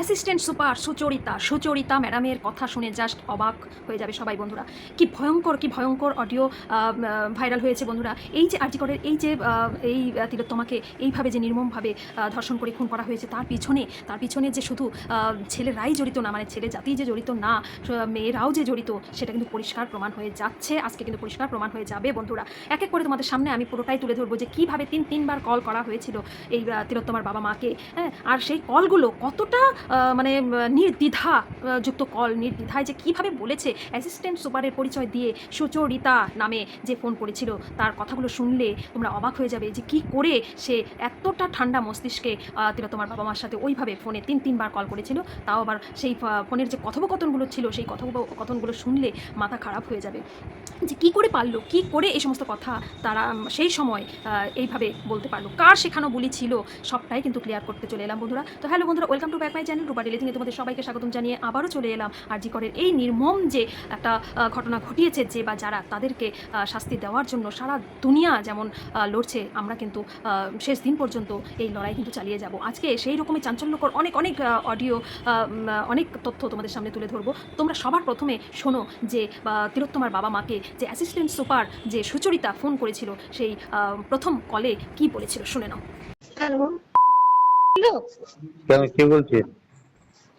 Assistant super Sucharita Sucharita ম্যাডামের কথা শুনে জাস্ট অবাক হয়ে যাবে সবাই বন্ধুরা। কি ভয়ঙ্কর কি ভয়ঙ্কর অডিও ভাইরাল হয়েছে বন্ধুরা। এই যে আর্জিকরের এই যে এই তিলোত্তমাকে এইভাবে যে নির্মমভাবে ধর্ষণ করে খুন করা হয়েছে, তার পিছনে তার পিছনে যে শুধু ছেলেরাই জড়িত না মানে ছেলে জাতি যে জড়িত না মেয়েরাও যে জড়িত, সেটা কিন্তু পরিষ্কার প্রমাণ হয়ে যাচ্ছে, আজকে কিন্তু পরিষ্কার প্রমাণ হয়ে যাবে বন্ধুরা। এক এক করে তোমাদের সামনে আমি পুরোটাই তুলে ধরবো যে কীভাবে তিন, তিনবার কল করা হয়েছিল এই তিলোত্তমার বাবা মাকে হ্যাঁ? আর সেই কলগুলো কতটা মানে নির্দ্বিধা যুক্ত কল, নির্দ্বিধায় যে কীভাবে বলেছে অ্যাসিস্ট্যান্ট সুপারের পরিচয় দিয়ে সুচরিতা নামে যে ফোন করেছিল, তার কথাগুলো শুনলে তোমরা অবাক হয়ে যাবে যে কি করে সে এতটা ঠান্ডা মস্তিষ্কে তিলোত্তমার বাবা মার সাথে ওইভাবে ফোনে তিন, তিনবার কল করেছিল, তাও আবার সেই ফোনের যে কথোপকথনগুলো ছিল, সেই কথোপকথনগুলো শুনলে মাথা খারাপ হয়ে যাবে। যে কি করে পারল, কি করে এই সমস্ত কথা তারা সেই সময় এইভাবে বলতে পারল? কার শেখানো বলি ছিল? সবটাই কিন্তু ক্লিয়ার করতে চলে এলাম বন্ধুরা। তো হ্যালো বন্ধুরা welcome to back my channel Rupa daily থেকে তোমাদের সবাইকে স্বাগতম জানিয়ে আবারও চলে এলাম আর জি করের এই নির্মম যে একটা ঘটনা ঘটিয়েছে যে বা যারা তাদেরকে আহ, শাস্তি দেওয়ার জন্য সারা দুনিয়া যেমন আহ, লড়ছে আমরা কিন্তু আহ, শেষ দিন পর্যন্ত এই লড়াই কিন্তু চালিয়ে যাব। আজকে সেই রকমই চাঞ্চল্যকর অনেক অনেক অডিও অনেক তথ্য তোমাদের সামনে তুলে ধরবো। তোমরা সবার প্রথমে শোনো যে তিলোত্তমার বাবা মাকে যে অ্যাসিস্ট্যান্ট সুপার যে সুচরিতা ফোন করেছিল সেই আহ, প্রথম কলে কি বলেছিল? শুনে নাও। হ্যালো। কেন কে বলছে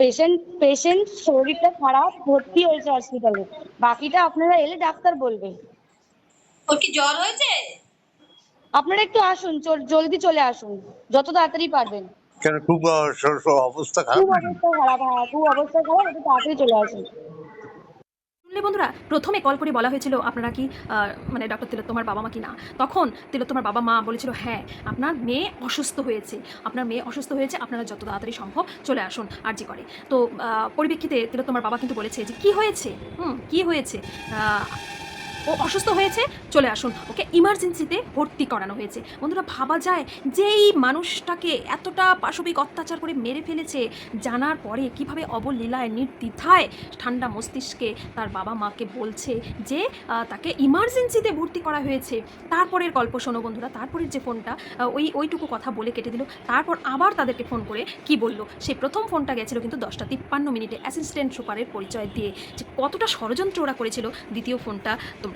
পেশেন্ট পেশেন্ট শরীরটা খারাপ ভর্তি হয়েছে হসপিটালে বাকিটা আপনারা এলে ডাক্তার বলবে ওর কি জ্বর হয়েছে? আপনারা একটু আসুন জলদি চলে আসুন যত তাড়াতাড়ি পারবেন। কেন খুব অবস্থা খারাপ খুব অবস্থা খারাপ হ্যাঁ খুব অবস্থা খারাপ একটু তাড়াতাড়ি চলে আসুন। শুনলে বন্ধুরা, প্রথমে কল করে বলা হয়েছিল, আপনারা কি মানে ডক্টর তিলোত্তমার বাবা মা কি না? তখন তিলোত্তমার বাবা মা বলেছিল হ্যাঁ আপনার মেয়ে অসুস্থ হয়েছে। আপনার মেয়ে অসুস্থ হয়েছে, আপনারা যত তাড়াতাড়ি সম্ভব চলে আসুন, আর্জি করে। তো পরিপ্রেক্ষিতে তিলোত্তমার বাবা কিন্তু বলেছে যে, কি হয়েছে? হুম, কি হয়েছে? ও অসুস্থ হয়েছে, চলে আসুন। ওকে ইমার্জেন্সিতে ভর্তি করানো হয়েছে। বন্ধুরা, ভাবা যায় যেই মানুষটাকে এতটা পাশবিক অত্যাচার করে মেরে ফেলেছে, জানার পরে কীভাবে অবলীলায়, নির্দ্বিধায় ঠান্ডা মস্তিষ্কে তার বাবা মাকে বলছে যে তাকে ইমার্জেন্সিতে ভর্তি করা হয়েছে। তারপরের গল্প শোনো বন্ধুরা, তারপরের যে ফোনটা ওই, ওইটুকু কথা বলে কেটে দিল। তারপর আবার তাদেরকে ফোন করে কি বলল? সেই প্রথম ফোনটা গেছিল কিন্তু দশটা তিপ্পান্ন মিনিটে অ্যাসিস্ট্যান্ট সুপারের পরিচয় দিয়ে। যে কতটা ষড়যন্ত্র ওরা করেছিল, দ্বিতীয় ফোনটা তোমরা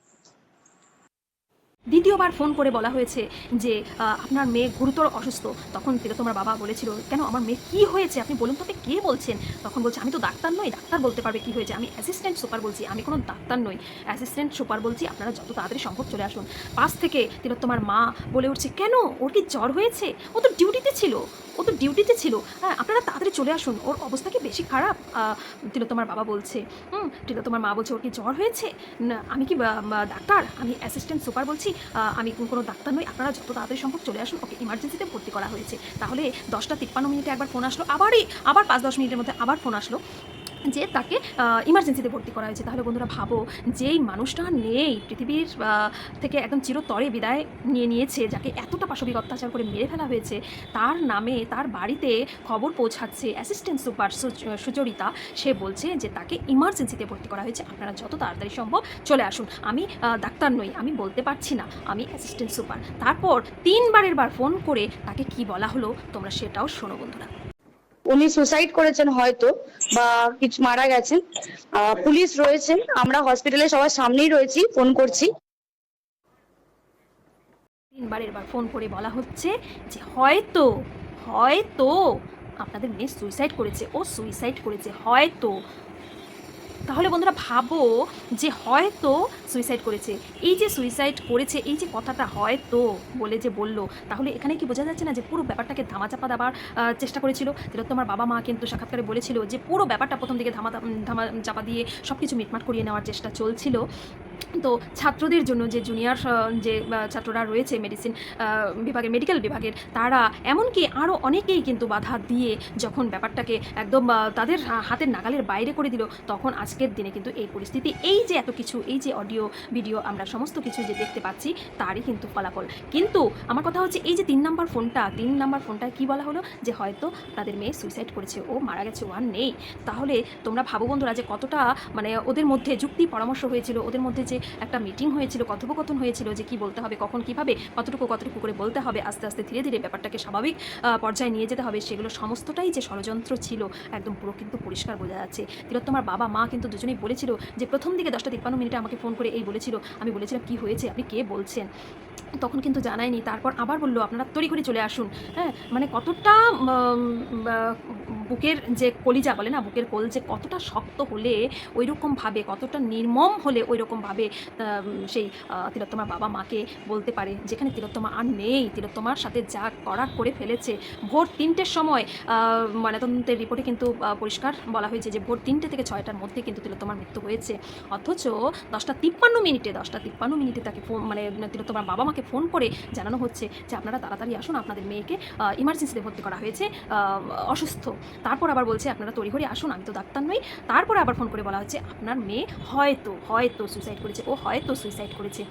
দ্বিতীয়বার ফোন করে বলা হয়েছে যে আপনার মেয়ে গুরুতর অসুস্থ। তখন তোমার বাবা বলেছিল, কেন, আমার মেয়ে কি হয়েছে? আপনি বলুন তো কে বলছেন? তখন বলছে, আমি তো ডাক্তার নই, ডাক্তার বলতে পারবে কি হয়েছে? আমি অ্যাসিস্ট্যান্ট সুপার বলছি, আমি কোনো ডাক্তার নই। অ্যাসিস্ট্যান্ট সুপার বলছি, আপনারা যত তাড়াতাড়ি সম্ভব চলে আসুন। পাশ থেকে তিলোত্তমার মা বলে উঠছে, কেন? ওর কি জ্বর হয়েছে? ও তো ডিউটিতে ছিল, ও তো ডিউটিতে ছিল। হ্যাঁ আপনারা তাড়াতাড়ি চলে আসুন। ওর অবস্থা কি বেশি খারাপ? তিলোত্তমার বাবা বলছে, হুম তিলোত্তমার মা বলছে, ওর কি জ্বর হয়েছে? আমি কি ডাক্তার? আমি অ্যাসিস্ট্যান্ট সুপার বলছি আমি কোনো ডাক্তার নই, আপনারা যত তাড়াতাড়ি সম্ভব চলে আসুন। ওকে ইমার্জেন্সিতে ভর্তি করা হয়েছে। তাহলে দশটা তিপ্পান্ন মিনিটে একবার ফোন আসলো, আবারই আবার পাঁচ দশ মিনিটের মধ্যে আবার ফোন আসলো। যে তাকে ইমার্জেন্সিতে ভর্তি করা হয়েছে। তাহলে বন্ধুরা ভাবো, যেই মানুষটা নেই, পৃথিবীর থেকে একদম চিরতরে বিদায় নিয়ে নিয়েছে, যাকে এতটা পাশবিক অত্যাচার করে মেরে ফেলা হয়েছে, তার নামে তার বাড়িতে খবর পৌঁছাচ্ছে অ্যাসিস্ট্যান্ট সুপার সুচ- সুচরিতা। সে বলছে যে তাকে ইমার্জেন্সিতে ভর্তি করা হয়েছে। আপনারা যত তাড়াতাড়ি সম্ভব চলে আসুন। আমি ডাক্তার নই, আমি বলতে পারছি না, আমি অ্যাসিস্ট্যান্ট সুপার তারপর তিনবারের বার ফোন করে তাকে কি বলা হলো, তোমরা সেটাও শোনো বন্ধুরা। উনি সুসাইড করেছেন হয়তো, বা কিছু মারা গেছেন। পুলিশ রয়েছেন, আমরা হসপিটালে সবার সামনেই রয়েছি ফোন করছি। তিনবার এবার ফোন করে বলা হচ্ছে যে হয়তো হয়তো আপনাদের মেয়ে সুইসাইড করেছে, ও সুইসাইড করেছে, হয়তো। তাহলে বন্ধুরা ভাবো যে হয়তো সুইসাইড করেছে। এই যে সুইসাইড করেছে, এই যে কথাটা হয়তো বলে যে বলল, তাহলে এখানে কি বোঝা যাচ্ছে না যে পুরো ব্যাপারটাকে ধামাচাপা দেওয়ার চেষ্টা করেছিল? যেটা তোমার বাবা মা কিন্তু সাক্ষাৎকারে বলেছিল যে পুরো ব্যাপারটা প্রথম দিকে ধামা ধামা, চাপা দিয়ে সব কিছু মিটমাট করিয়ে নেওয়ার চেষ্টা চলছিল। তো ছাত্রদের জন্য যে জুনিয়র যে ছাত্ররা রয়েছে মেডিসিন বিভাগের মেডিকেল বিভাগের, তারা এমনকি আরও অনেকেই কিন্তু বাধা দিয়ে যখন ব্যাপারটাকে একদম তাদের হাতের নাগালের বাইরে করে দিল, তখন আজকের দিনে কিন্তু এই পরিস্থিতি, এই যে এত কিছু, এই যে অডিও ভিডিও আমরা সমস্ত কিছু যে দেখতে পাচ্ছি, তারই কিন্তু ফলাফল। কিন্তু আমার কথা হচ্ছে এই যে তিন নাম্বার ফোনটা, তিন নাম্বার ফোনটায় কি বলা হলো? যে হয়তো তাদের মেয়ে সুইসাইড করেছে, ও মারা গেছে ওয়ান নেই। তাহলে তোমরা ভাবো বন্ধুরা যে কতটা মানে ওদের মধ্যে যুক্তি, পরামর্শ হয়েছিল, ওদের মধ্যে যে একটা মিটিং হয়েছিল, কথোপকথন হয়েছিল যে কি বলতে হবে, কখন কীভাবে, কতটুকু কতটুকু করে বলতে হবে, আস্তে আস্তে ধীরে ধীরে ব্যাপারটাকে স্বাভাবিক পর্যায়ে নিয়ে যেতে হবে, সেগুলো সমস্তটাই যে ষড়যন্ত্র ছিল, একদম পুরো কিন্তু পরিষ্কার বোঝা যাচ্ছে। তিলোত্তমার বাবা, মা কিন্তু দুজনেই বলেছিল যে প্রথম দিকে দশটা তিপ্পান্ন মিনিটে আমাকে ফোন করে এই বলেছিল, আমি বলেছিলাম কি হয়েছে, আপনি কে বলছেন? তখন কিন্তু জানায়নি, তারপর আবার বলল, আপনারা তড়ি করে চলে আসুন। হ্যাঁ মানে কতটা বুকের যে কলিজা বলে না, বুকের কোল যে কতটা শক্ত হলে ওইরকমভাবে, কতটা নির্মম হলে ওই আহ, সেই তিলোত্তমার বাবা মাকে বলতে পারে যেখানে তিলোত্তমা আর নেই তিলোত্তমার সাথে যা করার করে ফেলেছে। ভোর তিনটের সময় ময়নাতদন্তের রিপোর্টে কিন্তু পরিষ্কার বলা হয়েছে যে ভোর তিনটে থেকে ছয়টার মধ্যে কিন্তু তিলোত্তমার মৃত্যু হয়েছে। অথচ দশটা তিপ্পান্ন মিনিটে দশটা তিপ্পান্ন মিনিটে তাকে ফোন মানে তিলোত্তমার বাবা মাকে ফোন করে জানানো হচ্ছে যে আপনারা তাড়াতাড়ি আসুন আপনাদের মেয়েকে ইমার্জেন্সিতে ভর্তি করা হয়েছে অসুস্থ। তারপর আবার বলছে আপনারা তড়িঘড়ি আসুন আমি তো ডাক্তার নই। তারপরে আবার ফোন করে বলা হচ্ছে আপনার মেয়ে হয়তো হয়তো সুইসাইড করেছে ও হয়তো সুইসাইড করেছে।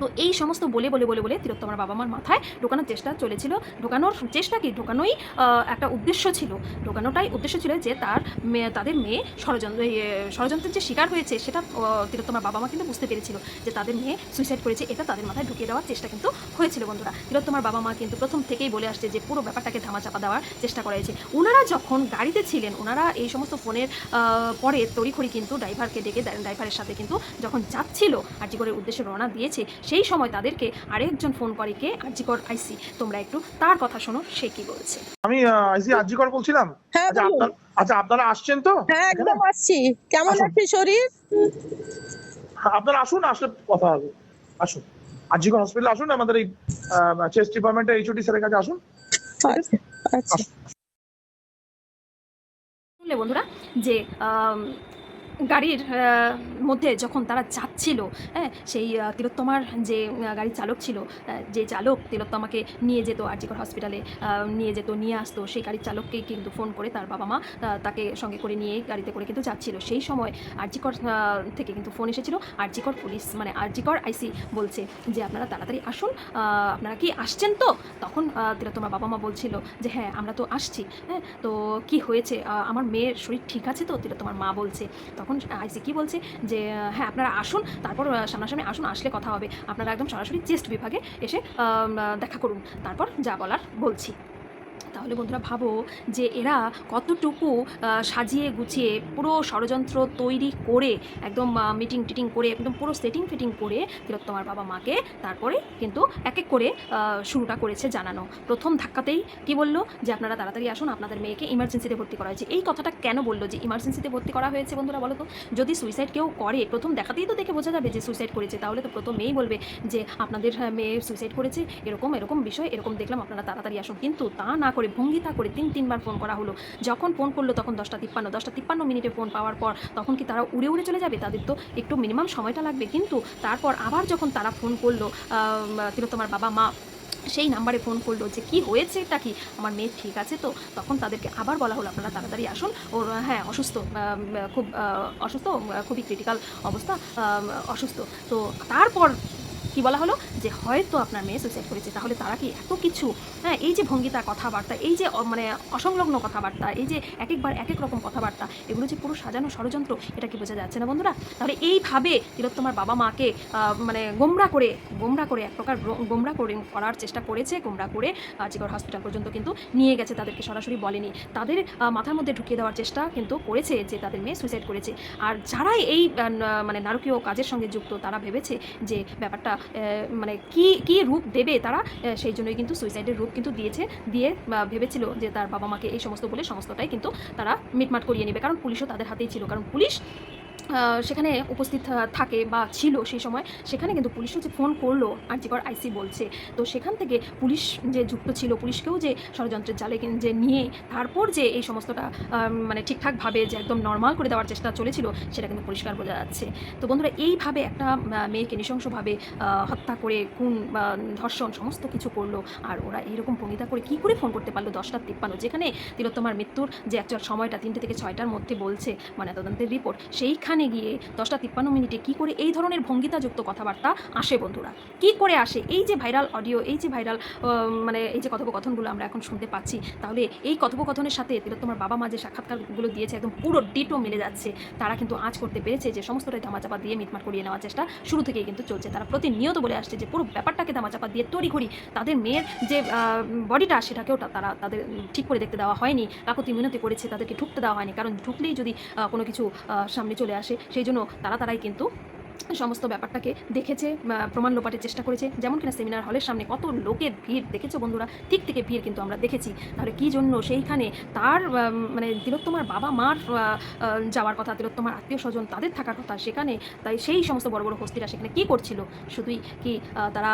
তো এই সমস্ত বলে বলে বলে বলে তিলোত্তমার বাবা মার মাথায় ঢোকানোর চেষ্টা চলেছিল। ঢোকানোর চেষ্টা কি? ঢোকানোই একটা উদ্দেশ্য ছিল। ঢোকানোটাই উদ্দেশ্য ছিল যে তার মেয়ে, তাদের মেয়ে ষড়যন্ত্র ষড়যন্ত্রের যে শিকার হয়েছে সেটা তিলোত্তমার বাবা মা কিন্তু বুঝতে পেরেছিল যে তাদের মেয়ে সুইসাইড করেছে। এটা তাদের মাথায় ঢুকিয়ে দেওয়ার চেষ্টা কিন্তু হয়েছিল বন্ধুরা। তিলোত্তমার বাবা মা কিন্তু প্রথম থেকেই বলে আসছে যে পুরো ব্যাপারটাকে ধামাচাপা দেওয়ার চেষ্টা করা হয়েছে। ওনারা যখন গাড়িতে ছিলেন ওনারা এই সমস্ত ফোনের পরে তড়িখড়ি কিন্তু ড্রাইভারকে ডেকে ড্রাইভারের সাথে কিন্তু যখন যাচ্ছিল আরজিকরের উদ্দেশ্যে রওনা দিয়েছে সেই সময় তাদেরকে আরেকজন ফোন করে কে? আরজিকর আইসি। তোমরা একটু তার কথা শোনো সে কি বলছে? আমি আইসি আজিকর বলছিলাম? হ্যাঁ আচ্ছা আপনার আচ্ছা আপনারা আসছেন তো? হ্যাঁ একদম আসছি। কেমন আসুন। আছে শরীর? হ্যাঁ, আপনারা আসুন আসলে কথা হবে। আসুন। আজিকর হসপিটালে আসুন আমাদের এই চেস্ট ডিপার্টমেন্টের এইচওডি স্যারের কাছে আসুন। আচ্ছা আচ্ছা। শুনলে বন্ধুরা যে গাড়ির মধ্যে যখন তারা যাচ্ছিল হ্যাঁ সেই তিলোত্তমার যে গাড়ির চালক ছিল যে চালক তিলোত্তমাকে নিয়ে যেত আরজিকর হসপিটালে নিয়ে যেত, নিয়ে আসতো, সেই গাড়ির চালককেই কিন্তু ফোন করে তার বাবা মা তাকে সঙ্গে করে নিয়ে গাড়িতে করে কিন্তু যাচ্ছিল। সেই সময় আরজিকর থেকে কিন্তু ফোন এসেছিল। আরজিকর পুলিশ মানে আরজিকর আইসি বলছে যে, আপনারা তাড়াতাড়ি আসুন আপনারা কি আসছেন তো? তখন তিলোত্তমার বাবা মা বলছিল যে হ্যাঁ আমরা তো আসছি হ্যাঁ তো কি হয়েছে? আমার মেয়ের শরীর ঠিক আছে তো? তিলোত্তমার মা বলছে, তখন আইসি কি বলছে যে হ্যাঁ আপনারা আসুন, তারপর সামনাসামনি আসুন, আসলে কথা হবে। আপনারা একদম সরাসরি চেস্ট বিভাগে এসে দেখা করুন। তারপর যা বলার বলছি। তাহলে বন্ধুরা ভাবো যে এরা কতটুকু সাজিয়ে গুছিয়ে পুরো ষড়যন্ত্র তৈরি করে একদম মিটিং টিটিং করে একদম পুরো সেটিং ফিটিং করে তিলোত্তমার বাবা মাকে তারপরে কিন্তু এক এক করে শুরুটা করেছে জানানো। প্রথম ধাক্কাতেই কি বলল? যে আপনারা তাড়াতাড়ি আসুন আপনাদের মেয়েকে ইমার্জেন্সিতে ভর্তি করা হয়েছে। এই কথাটা কেন বলল যে ইমার্জেন্সিতে ভর্তি করা হয়েছে বন্ধুরা বলো তো? যদি সুইসাইড কেউ করে প্রথম দেখাতেই তো দেখে বোঝা যাবে যে সুইসাইড করেছে। তাহলে তো প্রথমেই বলবে যে আপনাদের হ্যাঁ, মেয়ে সুইসাইড করেছে এরকম এরকম বিষয় এরকম দেখলাম আপনারা তাড়াতাড়ি আসুন। কিন্তু তা না করে, ভঙ্গিতা করে তিন, তিনবার ফোন করা হলো। যখন ফোন করল তখন দশটা তিপ্পান্ন দশটা তিপ্পান্ন মিনিটে ফোন পাওয়ার পর তখন কি তারা উড়ে উড়ে চলে যাবে? তাদের তো একটু মিনিমাম সময়টা লাগবে। কিন্তু তারপর আবার যখন তারা ফোন করল তিলোত্তমার বাবা মা সেই নাম্বারে ফোন করল যে, কি হয়েছেটা কি? আমার মেয়ে ঠিক আছে তো? তখন তাদেরকে আবার বলা হলো, আপনারা তাড়াতাড়ি আসুন। ওর হ্যাঁ অসুস্থ খুব অসুস্থ, খুবই ক্রিটিক্যাল অবস্থা অসুস্থ। তো তারপর কি বলা হলো? যে হয়তো আপনার মেয়ে সুইসাইড করেছে, তাহলে তারা কি এত কিছু হ্যাঁ এই যে ভঙ্গিতা কথাবার্তা, এই যে মানে অসংলগ্ন কথাবার্তা, এই যে এক একবার এক এক রকম কথাবার্তা, এগুলো যে পুরো সাজানো ষড়যন্ত্র, এটা কি বোঝা যাচ্ছে না বন্ধুরা? তাহলে এইভাবে তিলোত্তমার বাবা মাকে মানে গোমরা করে গোমরা করে, এক প্রকার গোমরা করে করার চেষ্টা করেছে, গোমরা করে জিগর হসপিটাল পর্যন্ত কিন্তু নিয়ে গেছে, তাদেরকে সরাসরি বলেনি। তাদের মাথার মধ্যে ঢুকিয়ে দেওয়ার চেষ্টা কিন্তু করেছে যে তাদের মেয়ে সুইসাইড করেছে। আর যারাই এই মানে নারকীয় কাজের সঙ্গে যুক্ত, তারা ভেবেছে যে ব্যাপারটা মানে কি কি রূপ দেবে তারা সেই জন্যই কিন্তু সুইসাইডের রূপ কিন্তু দিয়েছে, দিয়ে ভেবেছিল যে তার বাবা মাকে এই সমস্ত বলে সমস্তটাই কিন্তু তারা মিটমাট করিয়ে নেবে। কারণ পুলিশও তাদের হাতেই ছিল। কারণ পুলিশ সেখানে উপস্থিত থাকে বা ছিল সেই সময়, সেখানে কিন্তু পুলিশও যে ফোন করল আর্জিকর আইসি বলছে। তো সেখান থেকে পুলিশ যে যুক্ত ছিল, পুলিশকেও যে ষড়যন্ত্রের জালে কিন- যে নিয়ে তারপর যে এই সমস্তটা মানে ঠিকঠাকভাবে যে একদম নর্মাল করে দেওয়ার চেষ্টা চলেছিল, সেটা কিন্তু পরিষ্কার বোঝা যাচ্ছে। তো বন্ধুরা, এইভাবে একটা মেয়েকে নৃশংসভাবে হত্যা করে বা ধর্ষণ সমস্ত কিছু করল। আর ওরা এইরকম ভঙ্গিতা করে কি করে ফোন করতে পারল দশটা তিপ্পান্ন? যেখানে তিলোত্তমার মৃত্যুর যে অ্যাকচুয়াল সময়টা, তিনটে থেকে ছয়টার মধ্যে বলছে মানে তদন্তের রিপোর্ট সেইখানে গিয়ে দশটা তিপ্পান্ন মিনিটে কি করে এই ধরনের ভঙ্গিতাযুক্ত কথাবার্তা আসে বন্ধুরা? কি করে আসে? এই যে ভাইরাল অডিও, এই যে ভাইরাল মানে এই যে কথোপকথনগুলো আমরা এখন শুনতে পাচ্ছি, তাহলে এই কথোপকথনের সাথে তোমার বাবা মা যে সাক্ষাৎকারগুলো দিয়েছে একদম পুরো ডিটো মিলে যাচ্ছে, তারা কিন্তু আজ করতে পেরেছে যে সমস্তটাই ধামাচাপা দিয়ে মিটমাট করিয়ে নেওয়ার চেষ্টা শুরু থেকেই কিন্তু চলছে। তারা প্রতিনিয়ত বলে আসছে যে পুরো ব্যাপারটাকে ধামাচাপা দিয়ে তড়িঘড়ি তাদের মেয়ের যে বডিটা সেটাকেও তারা তাদের ঠিক করে দেখতে দেওয়া হয়নি কাকুতি মিনতি করেছে, তাদেরকে ঢুকতে দেওয়া হয়নি। কারণ ঢুকলেই যদি কোনো কিছু সামনে চলে আসে সেই জন্য তারা তারাই কিন্তু সমস্ত ব্যাপারটাকে দেখেছে প্রমাণ লোপাটের চেষ্টা করেছে। যেমন কিনা সেমিনার হলের সামনে কত লোকের ভিড় দেখেছ বন্ধুরা? ঠিক থেকে ভিড় কিন্তু আমরা দেখেছি। তাহলে কী জন্য সেইখানে তার মানে তিলোত্তমার বাবা মার যাওয়ার কথা, তিলোত্তমার আত্মীয় স্বজন তাদের থাকার কথা সেখানে, তাই সেই সমস্ত বড় বড় হস্তিরা সেখানে কী করছিল? শুধুই কি তারা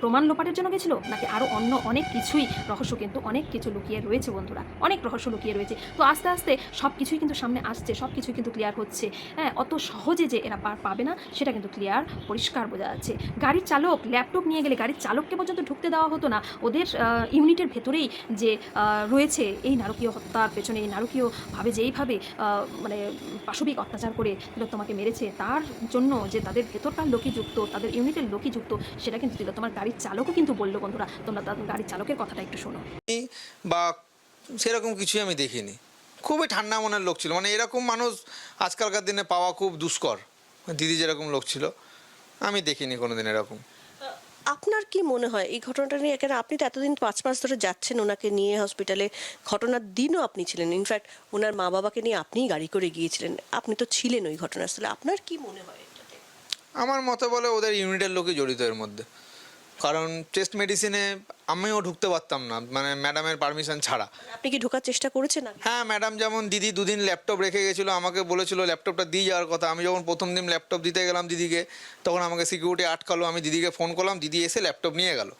প্রমাণ লোপাটের জন্য গেছিল? নাকি আরও অন্য অনেক কিছুই, রহস্য কিন্তু অনেক কিছু লুকিয়ে রয়েছে বন্ধুরা। অনেক রহস্য লুকিয়ে রয়েছে। তো আস্তে আস্তে সব কিছুই কিন্তু সামনে আসছে সব কিছুই কিন্তু ক্লিয়ার হচ্ছে। হ্যাঁ অত সহজে যে এরা পার পাবে না। সেটা কিন্তু ক্লিয়ার পরিষ্কার বোঝা যাচ্ছে। গাড়ির চালক ল্যাপটপ নিয়ে গেলে গাড়ির চালককে পর্যন্ত ঢুকতে দেওয়া হতো না। ওদের ইউনিটের ভেতরেই যে রয়েছে এই নারকীয় হত্যার পেছনে, এই নারকীয়ভাবে যেইভাবে মানে পাশবিক অত্যাচার করে তিলোত্তমাকে মেরেছে, তার জন্য যে তাদের ভেতরকার লোকই যুক্ত, তাদের ইউনিটের লোকই যুক্ত, সেটা কিন্তু তিলোত্তমার গাড়ির চালকও কিন্তু বলল, বন্ধুরা। তোমরা গাড়ির চালকের কথাটা একটু শোনো। বা সেরকম কিছুই আমি দেখিনি। খুবই ঠান্ডা মনের লোক ছিল। মানে এরকম মানুষ আজকালকার দিনে পাওয়া খুব দুষ্কর। দিদি যেরকম লোক ছিল আমি দেখিনি কোনোদিন এরকম। আপনার কি মনে হয় এই ঘটনাটা নিয়ে? কেন আপনি তো এতদিন পাঁচ মাস ধরে যাচ্ছেন ওনাকে নিয়ে হসপিটালে ঘটনার দিনও আপনি ছিলেন। ইনফ্যাক্ট ওনার মা বাবাকে নিয়ে আপনিই গাড়ি করে গিয়েছিলেন। আপনি তো ছিলেন ওই ঘটনাস্থলে। আপনার কি মনে হয় আমার মতে বলে ওদের ইউনিটের লোকই জড়িত এর মধ্যে। কারণ টেস্ট মেডিসিনে আমিও ঢুকতে পারতাম না মানে ম্যাডামের পারমিশন ছাড়া। আপনি কি ঢোকার চেষ্টা করেছেন হ্যাঁ ম্যাডাম যেমন দিদি দুদিন ল্যাপটপ রেখে গেছিল আমাকে বলেছিল ল্যাপটপটা দিয়ে যাওয়ার কথা। আমি যখন প্রথম দিন ল্যাপটপ দিতে গেলাম দিদিকে তখন আমাকে সিকিউরিটি আটকালো আমি দিদিকে ফোন করলাম দিদি এসে ল্যাপটপ নিয়ে গেল।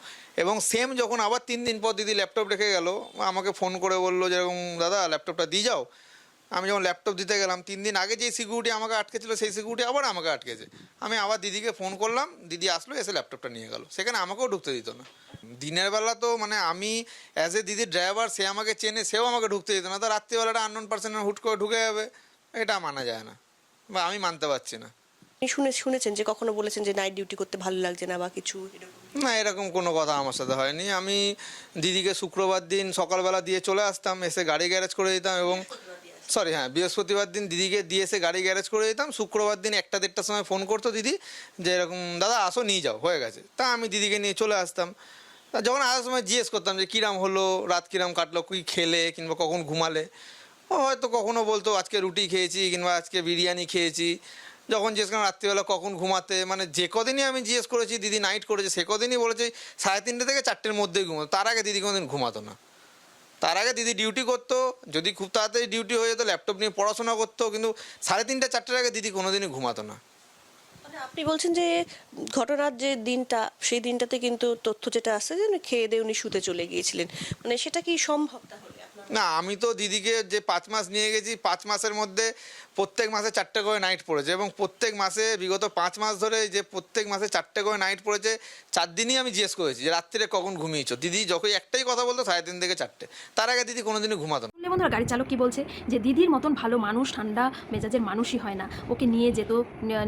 এবং সেম যখন আবার তিন দিন পর দিদি ল্যাপটপ রেখে গেল আমাকে ফোন করে বলল যেরকম দাদা ল্যাপটপটা দিয়ে যাও। আমি যখন ল্যাপটপ দিতে গেলাম তিন দিন আগে যেই সিকিউরিটি আমাকে আটকেছিল সেই সিকিউরিটি আবার আমাকে আটকেছে। আমি আবার দিদিকে ফোন করলাম দিদি আসলো এসে ল্যাপটপটা নিয়ে গেল। সেখানে আমাকেও ঢুকতে দিত না। দিনের বেলা তো মানে আমি অ্যাজ এ দিদির ড্রাইভার সে আমাকে চেনে সেও আমাকে ঢুকতে দিত না। তো রাত্রিবেলাটা আননোন পার্সেন্ট হুট করে ঢুকে যাবে এটা মানা যায় না। বা আমি মানতে পারছি না। শুনে শুনেছেন যে কখনো বলেছেন যে নাইট ডিউটি করতে ভালো লাগছে না বা কিছু না এরকম কোনো কথা আমার সাথে হয়নি। আমি দিদিকে শুক্রবার দিন সকালবেলা দিয়ে চলে আসতাম এসে গাড়ি গ্যারেজ করে দিতাম এবং সরি হ্যাঁ বৃহস্পতিবার দিন দিদিকে দিয়ে এসে গাড়ি গ্যারেজ করে দিতাম শুক্রবার দিন একটা দেড়টার সময় ফোন করতো দিদি যে এরকম, দাদা, আসো, নিয়ে যাও। হয়ে গেছে। তা আমি দিদিকে নিয়ে চলে আসতাম। যখন আসার সময় জিজ্ঞেস করতাম যে, কিরাম হলো? রাত কিরাম কাটলো? কী খেলে? কিংবা কখন ঘুমালে? ও হয়তো কখনো বলতো, আজকে রুটি খেয়েছি, কিংবা আজকে বিরিয়ানি খেয়েছি। যখন জিজ্ঞেস করলাম, রাত্রিবেলা কখন ঘুমাতে? মানে যে কদিনই আমি জিজ্ঞেস করেছি, দিদি নাইট করেছে, সে কদিনই বলেছে, সাড়ে তিনটে থেকে চারটের মধ্যেই ঘুমাতো। তার আগে দিদি কোনোদিন ঘুমাতো না। তার আগে দিদি ডিউটি করতো, যদি খুব তাড়াতাড়ি ডিউটি হয়ে যেত ল্যাপটপ নিয়ে পড়াশোনা করতো, কিন্তু সাড়ে তিনটে, চারটের আগে দিদি কোনোদিনই ঘুমাতো না। মানে আপনি বলছেন যে ঘটনার যে দিনটা, সেই দিনটাতে কিন্তু তথ্য যেটা আসছে যে খেয়ে দিয়ে উনি শুতে চলে গিয়েছিলেন। মানে সেটা কি সম্ভব তাহলে? না, আমি তো দিদিকে যে পাঁচ মাস নিয়ে গেছি, পাঁচ মাসের মধ্যে প্রত্যেক মাসে চারটে করে নাইট পড়েছে এবং প্রত্যেক মাসে বিগত পাঁচ মাস ধরে যে প্রত্যেক মাসে চারটে করে নাইট পড়েছে, চার দিনই আমি জিজ্ঞেস করেছি যে রাত্রিরে কখন ঘুমিয়েছো? দিদি যখন একটাই কথা বলতো সাড়ে তিন থেকে চারটে। তার আগে দিদি কোনোদিনই ঘুমাতো বন্ধুরা, গাড়ির চালক কি বলছে? যে দিদির মতন ভালো মানুষ, ঠান্ডা মেজাজের মানুষই হয় না। ওকে নিয়ে যেত,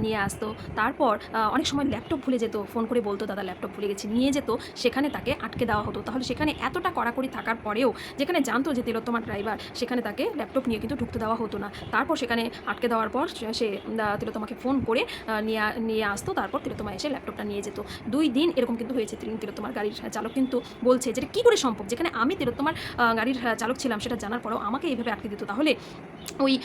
নিয়ে আসতো। তারপর অনেক সময় ল্যাপটপ ভুলে যেত ফোন করে বলতো, দাদা ল্যাপটপ ভুলে গেছি। নিয়ে যেত, সেখানে তাকে আটকে দেওয়া হতো। তাহলে সেখানে এতটা কড়াকড়ি থাকার পরেও যেখানে জানতো যে তিলোত্তমার ড্রাইভার সেখানে তাকে ল্যাপটপ নিয়ে কিন্তু ঢুকতে দেওয়া হতো না। তারপর সেখানে আটকে দেওয়ার পর সে- তিলোত্তমাকে ফোন করে নিয়ে নিয়ে আসতো। তারপর তিলোত্তমা এসে ল্যাপটপটা নিয়ে যেত। দুই দিন এরকম কিন্তু হয়েছে তিল- তিলোত্তমার গাড়ির চালক কিন্তু বলছে যেটা কী করে সম্ভব? যেখানে আমি তিলোত্তমার গাড়ির চালক ছিলাম সেটা জানার পরেও আমাকে এইভাবে আটকে দিত। তাহলে ওই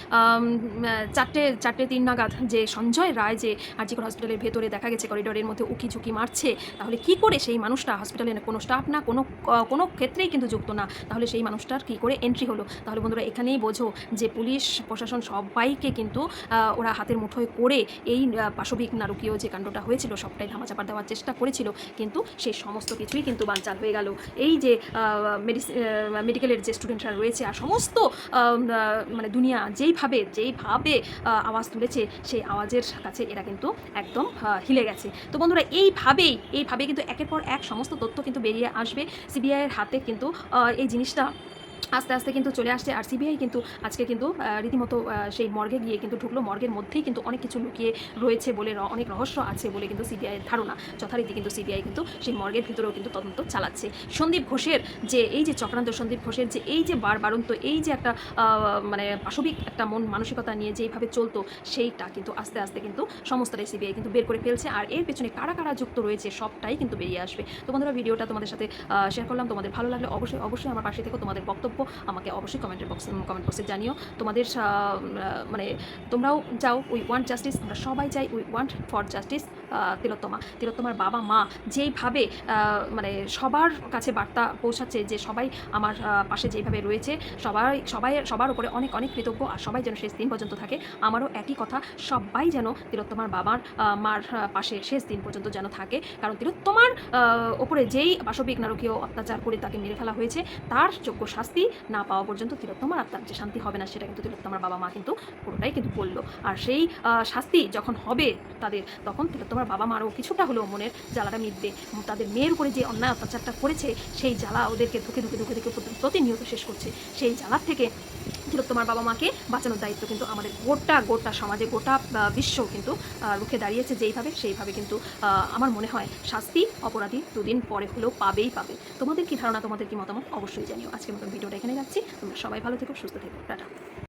চারটে চারটে তিন নাগাদ যে সঞ্জয় রায় যে আরজিকর হসপিটালের ভেতরে দেখা গেছে করিডোরের মধ্যে উকি ঝুঁকি মারছে, তাহলে কি করে সেই মানুষটা হসপিটালে কোনো স্টাফ না, কোনো কোনো ক্ষেত্রেই কিন্তু যুক্ত না? তাহলে সেই মানুষটার কী করে এন্ট্রি হলো। তাহলে বন্ধুরা এখানেই বোঝো যে পুলিশ, প্রশাসন সবাইকে কিন্তু ওরা হাতের মুঠোয় করে এই পাশবিক নারকীয় যে কাণ্ডটা হয়েছিল, সবটাই ধামাচাপা দেওয়ার চেষ্টা করেছিল। কিন্তু সেই সমস্ত কিছুই কিন্তু বানচাল হয়ে গেল। এই যে মেডিকেলের যে স্টুডেন্টরা রয়েছে আর সমস্ত মানে দুনিয়া যেইভাবে যেইভাবে আওয়াজ তুলেছে, সেই আওয়াজের কাছে এরা কিন্তু একদম হিলে গেছে। তো বন্ধুরা এইভাবেই এইভাবে কিন্তু একের পর এক সমস্ত তথ্য কিন্তু বেরিয়ে আসবে। সিবিআইয়ের হাতে কিন্তু এই জিনিসটা আস্তে আস্তে কিন্তু চলে আসছে আর সিবিআই কিন্তু আজকে কিন্তু রীতিমতো সেই মর্গে গিয়ে কিন্তু ঢুকলো। মর্গের মধ্যেই কিন্তু অনেক কিছু লুকিয়ে রয়েছে বলে অনেক রহস্য আছে বলে কিন্তু সিবিআইয়ের ধারণা। যথারীতি কিন্তু সিবিআই কিন্তু সেই মর্গের ভিতরেও কিন্তু তদন্ত চালাচ্ছে। সন্দীপ ঘোষের যে, এই যে চক্রান্ত, সন্দীপ ঘোষের যে, এই যে বার বারন্ত এই যে একটা মানে পাশবিক একটা মন মানসিকতা নিয়ে যেইভাবে চলতো, সেইটা কিন্তু আস্তে আস্তে কিন্তু সমস্তটাই সিবিআই কিন্তু বের করে ফেলছে। আর এর পেছনে কারা কারা যুক্ত রয়েছে, সবটাই কিন্তু বেরিয়ে আসবে। তো বন্ধুরা, ভিডিওটা তোমাদের সাথে শেয়ার করলাম। তোমাদের ভালো লাগলে অবশ্যই অবশ্যই আমার পাশে থেকে। তোমাদের বক্তব্য আমাকে অবশ্যই কমেন্টের বক্স কমেন্ট বক্সে জানিও। তোমাদের মানে তোমরাও যাও, উই ওয়ান্ট জাস্টিস আমরা সবাই চাই we want for justice Tilottama. তিলোত্তমার বাবা, মা, যেইভাবে মানে সবার কাছে বার্তা পৌঁছাচ্ছে যে সবাই আমার পাশে যেইভাবে রয়েছে, সবাই সবাই, সবার উপরে অনেক অনেক কৃতজ্ঞ আর সবাই যেন শেষ দিন পর্যন্ত থাকে, আমারও একই কথা, সবাই যেন তিলোত্তমার বাবার মার পাশে শেষ দিন পর্যন্ত যেন থাকে। কারণ তিলোত্তমার ওপরে যেই পাশবিক নারকীয় অত্যাচার করে তাকে মেরে ফেলা হয়েছে, তার যোগ্য শাস্তি না পাওয়া পর্যন্ত তিলোত্তমার আত্মার যে শান্তি হবে না, সেটা কিন্তু তিলোত্তমার বাবা মা কিন্তু পুরোটাই কিন্তু বলল। আর সেই শাস্তি যখন হবে তাদের, তখন তিলোত্তমার বাবা মারও কিছুটা হলেও মনের জ্বালাটা মিটবে। তাদের মেয়ের উপরে যে অন্যায় অত্যাচারটা করেছে, সেই জ্বালা ওদেরকে ধুকে ধুকে ধুকে ধুকে প্রতিনিয়ত শেষ করছে। সেই জ্বালার থেকে তিলোত্তমার বাবা মাকে বাঁচানোর দায়িত্ব কিন্তু আমাদের গোটা গোটা সমাজে, গোটা বিশ্ব কিন্তু রুখে দাঁড়িয়েছে যেইভাবে, সেইভাবে কিন্তু আমার মনে হয় শাস্তি, অপরাধী দুদিন পরে হলেও পাবেই পাবে। তোমাদের কি ধারণা, তোমাদের কি মতামত? অবশ্যই জানিও। আজকে মতন ভিডিওটা এখানে যাচ্ছি তোমরা সবাই ভালো থেকো, সুস্থ থেকো। টাটা।